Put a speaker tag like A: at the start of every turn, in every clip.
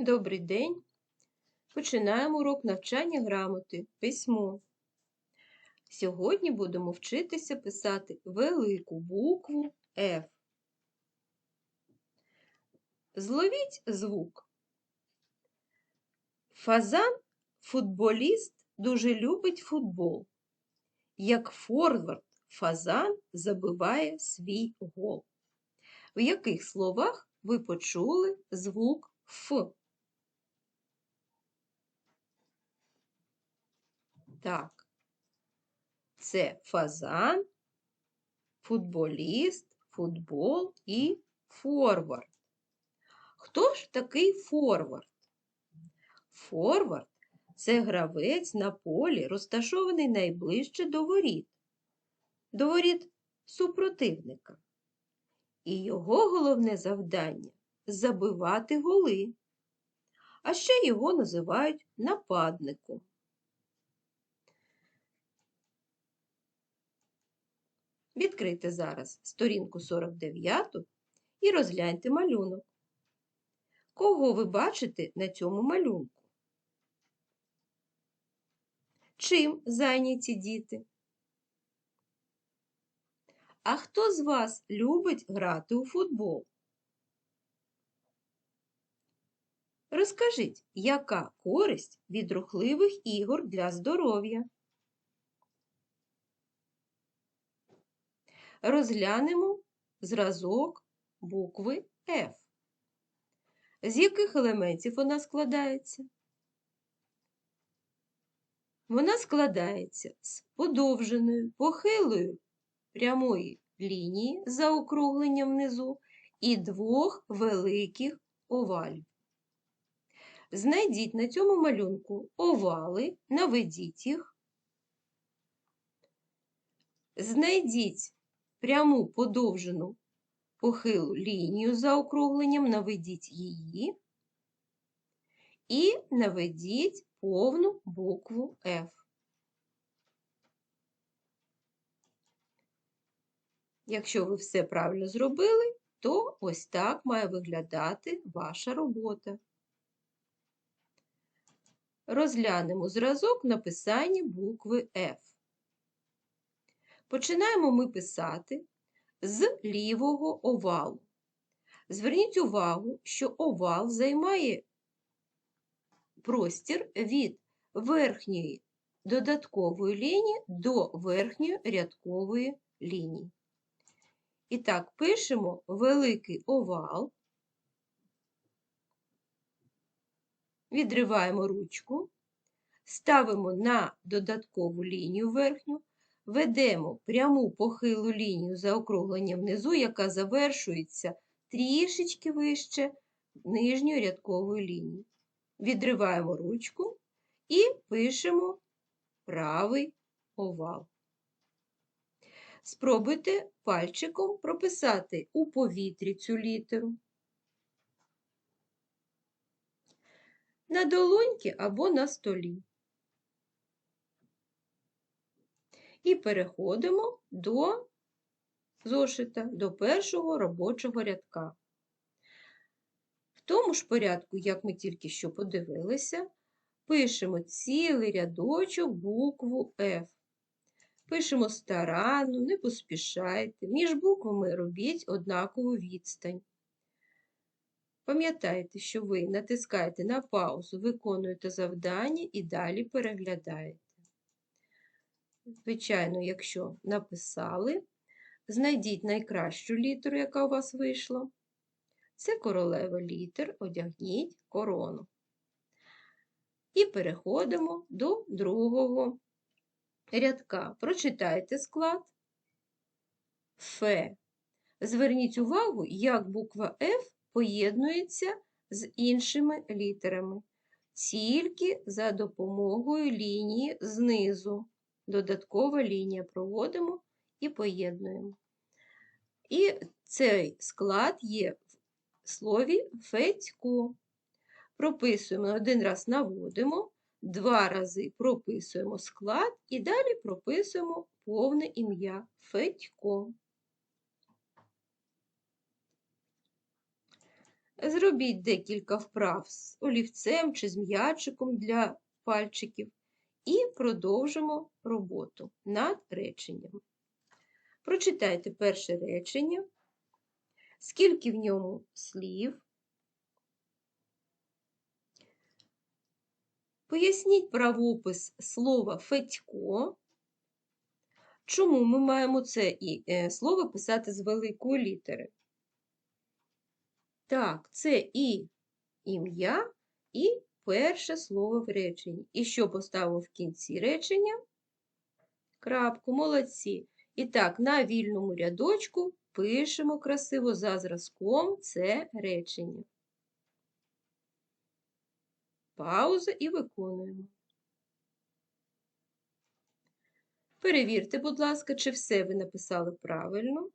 A: Добрий день. Починаємо урок навчання грамоти, письмо. Сьогодні будемо вчитися писати велику букву F. Зловіть звук. Фазан, футболіст, дуже любить футбол. Як форвард, фазан забиває свій гол. В яких словах ви почули звук Ф? Так, це фазан, футболіст, футбол і форвард. Хто ж такий форвард? Форвард це гравець на полі, розташований найближче до воріт, до воріт супротивника. І його головне завдання забивати голи. А ще його називають нападником. Відкрийте зараз сторінку 49 і розгляньте малюнок. Кого ви бачите на цьому малюнку? Чим зайняті діти? А хто з вас любить грати у футбол? Розкажіть, яка користь від рухливих ігор для здоров'я? Розглянемо зразок букви F. З яких елементів вона складається? Вона складається з подовженою, похилою прямої лінії за округленням внизу і двох великих овалів. Знайдіть на цьому малюнку овали, наведіть їх. Знайдіть пряму подовжену похилу лінію за округленням, наведіть її і наведіть повну букву F. Якщо ви все правильно зробили, то ось так має виглядати ваша робота. Розглянемо зразок написання букви F. Починаємо ми писати з лівого овалу. Зверніть увагу, що овал займає простір від верхньої додаткової лінії до верхньої рядкової лінії. І так, пишемо великий овал, відриваємо ручку, ставимо на додаткову лінію верхню, ведемо пряму похилу лінію за округленням внизу, яка завершується трішечки вище нижньої рядкової лінії. Відриваємо ручку і пишемо правий овал. Спробуйте пальчиком прописати у повітрі цю літеру. На долоньки або на столі. І переходимо до зошита, до першого робочого рядка. В тому ж порядку, як ми тільки що подивилися, пишемо цілий рядочок букву F. Пишемо старанно, не поспішайте, між буквами робіть однакову відстань. Пам'ятайте, що ви натискаєте на паузу, виконуєте завдання і далі переглядаєте. Звичайно, якщо написали, знайдіть найкращу літеру, яка у вас вийшла. Це королева літер, одягніть корону. І переходимо до другого рядка. Прочитайте склад Ф. Зверніть увагу, як буква F поєднується з іншими літерами, тільки за допомогою лінії знизу. Додаткова лінія проводимо і поєднуємо. І цей склад є в слові Федько. Прописуємо один раз наводимо, два рази прописуємо склад і далі прописуємо повне ім'я Федько. Зробіть декілька вправ з олівцем чи з м'ячиком для пальчиків і продовжимо роботу над реченням. Прочитайте перше речення, скільки в ньому слів. Поясніть правопис слова Федько. Чому ми маємо це і е, слово писати з великої літери? Так, це і ім'я, і перше слово в реченні. І що поставимо в кінці речення? Крапку, молодці. І так, на вільному рядочку пишемо красиво за зразком це речення. Пауза і виконуємо. Перевірте, будь ласка, чи все ви написали правильно.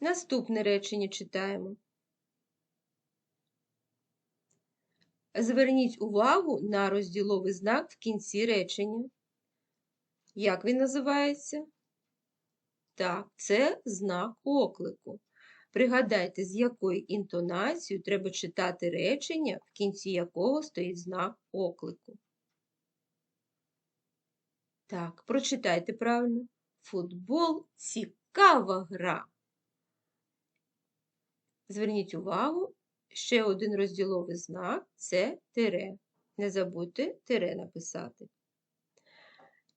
A: Наступне речення читаємо. Зверніть увагу на розділовий знак в кінці речення. Як він називається? Так, це знак оклику. Пригадайте, з якою інтонацією треба читати речення, в кінці якого стоїть знак оклику. Так, прочитайте правильно. Футбол цікава гра. Зверніть увагу, ще один розділовий знак це тире. Не забудьте тире написати.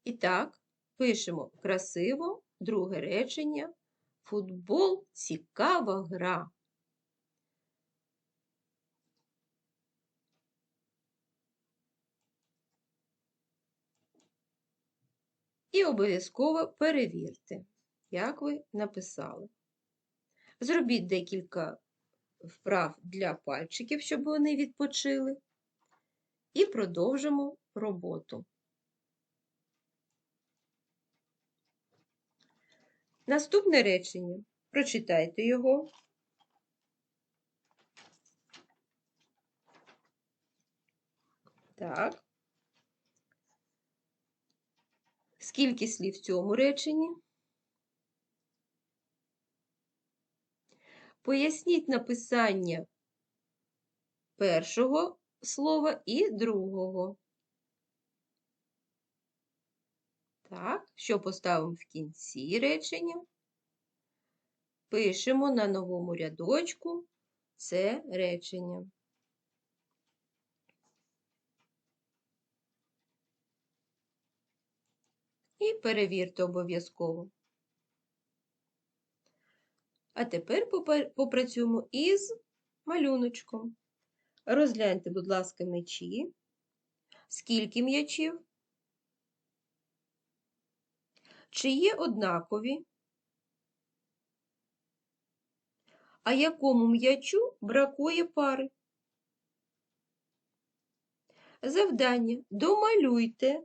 A: І так, пишемо красиво друге речення. Футбол цікава гра. І обов'язково перевірте, як ви написали. Зробіть декілька вправ для пальчиків, щоб вони відпочили, і продовжимо роботу. Наступне речення. Прочитайте його. Так. Скільки слів в цьому реченні? Поясніть написання першого слова і другого. Так, що поставимо в кінці речення? Пишемо на новому рядочку це речення. І перевірте обов'язково. А тепер попрацюємо із малюночком. Розгляньте, будь ласка, м'ячі. Скільки м'ячів? Чи є однакові? А якому м'ячу бракує пари? Завдання домалюйте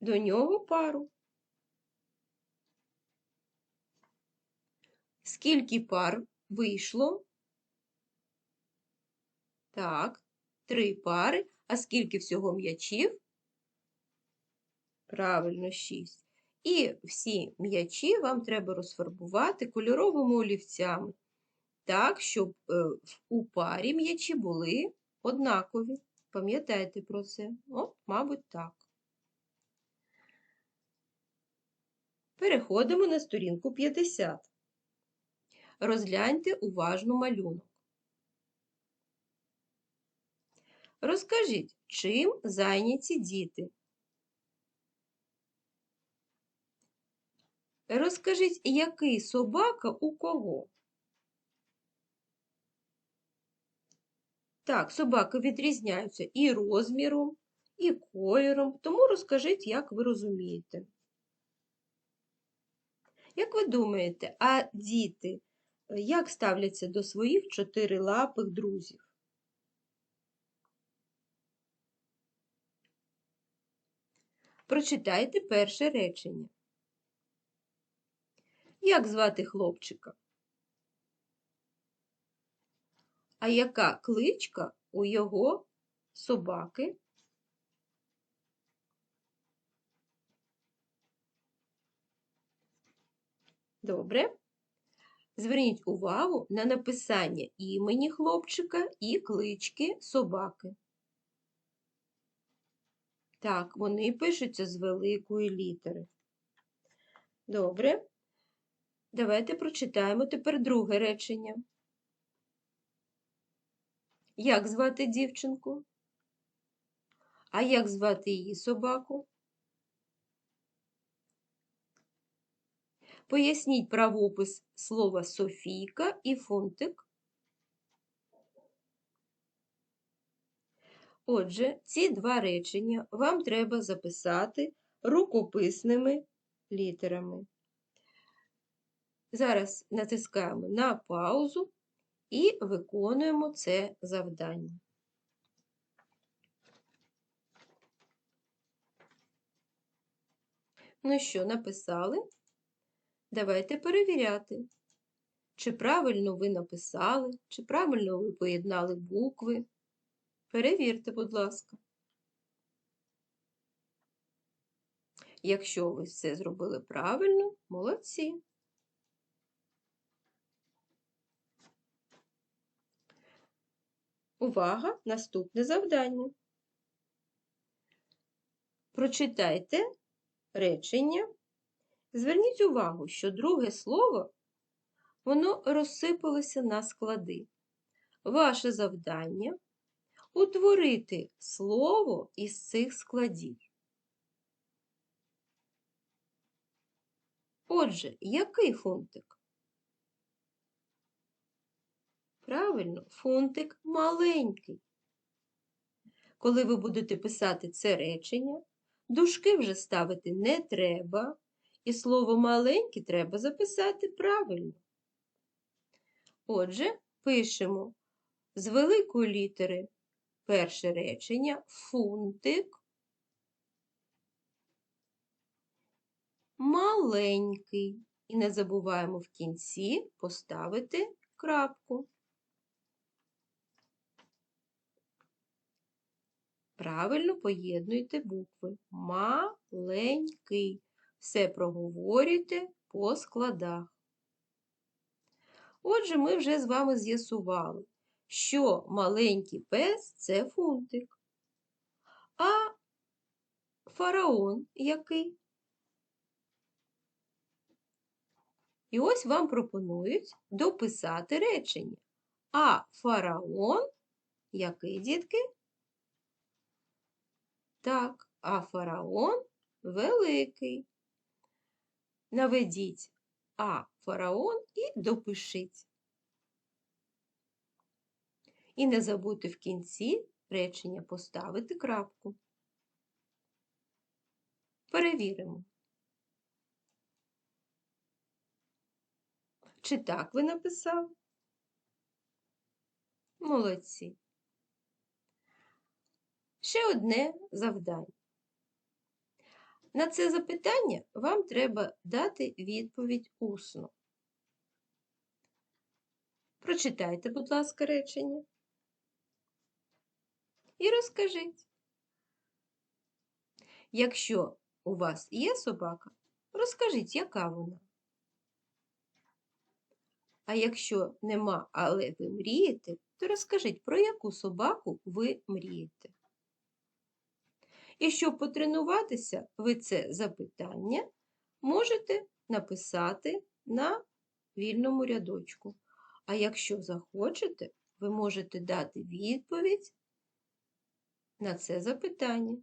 A: до нього пару. Скільки пар вийшло? Так, три пари. А скільки всього м'ячів? Правильно, шість. І всі м'ячі вам треба розфарбувати кольоровими олівцями, так, щоб е, у парі м'ячі були однакові. Пам'ятайте про це? От, мабуть, так. Переходимо на сторінку 50. Розгляньте уважно малюнок. Розкажіть, чим зайняті діти? Розкажіть, який собака у кого? Так, собаки відрізняються і розміром, і кольором, тому розкажіть, як ви розумієте. Як ви думаєте, а діти як ставляться до своїх чотирилапих друзів? Прочитайте перше речення. Як звати хлопчика? А яка кличка у його собаки? Добре. Зверніть увагу на написання імені хлопчика і клички собаки. Так, вони пишуться з великої літери. Добре. Давайте прочитаємо тепер друге речення. Як звати дівчинку? А як звати її собаку? Поясніть правопис слова Софійка і фунтик. Отже, ці два речення вам треба записати рукописними літерами. Зараз натискаємо на паузу і виконуємо це завдання. Ну що, написали? Давайте перевіряти, чи правильно ви написали, чи правильно ви поєднали букви. Перевірте, будь ласка. Якщо ви все зробили правильно, молодці. Увага! Наступне завдання. Прочитайте речення. Зверніть увагу, що друге слово воно розсипалося на склади. Ваше завдання утворити слово із цих складів. Отже, який фунтик? Правильно, фунтик маленький. Коли ви будете писати це речення, дужки вже ставити не треба, і слово маленький треба записати правильно. Отже, пишемо з великої літери перше речення фунтик маленький. І не забуваємо в кінці поставити крапку. Правильно поєднуйте букви. Маленький. Все проговорюйте по складах. Отже, ми вже з вами з'ясували, що маленький пес це фунтик. А фараон який? І ось вам пропонують дописати речення. А фараон який, дітки? Так, а фараон великий. Наведіть А фараон і допишіть. І не забудьте в кінці речення поставити крапку. Перевіримо. Чи так ви написали? Молодці. Ще одне завдання. На це запитання вам треба дати відповідь усно. Прочитайте, будь ласка, речення і розкажіть. Якщо у вас є собака, розкажіть, яка вона. А якщо нема, але ви мрієте, то розкажіть, про яку собаку ви мрієте. І щоб потренуватися, ви це запитання можете написати на вільному рядочку. А якщо захочете, ви можете дати відповідь на це запитання.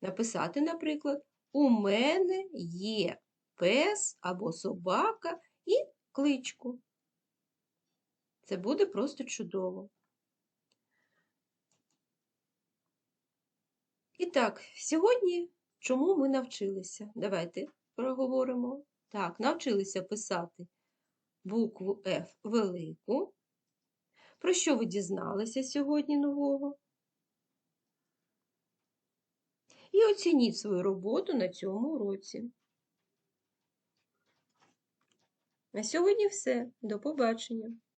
A: Написати, наприклад, у мене є пес або собака і кличку. Це буде просто чудово. І так, сьогодні чому ми навчилися? Давайте проговоримо. Так, навчилися писати букву F велику. Про що ви дізналися сьогодні нового? І оцініть свою роботу на цьому уроці. На сьогодні все. До побачення!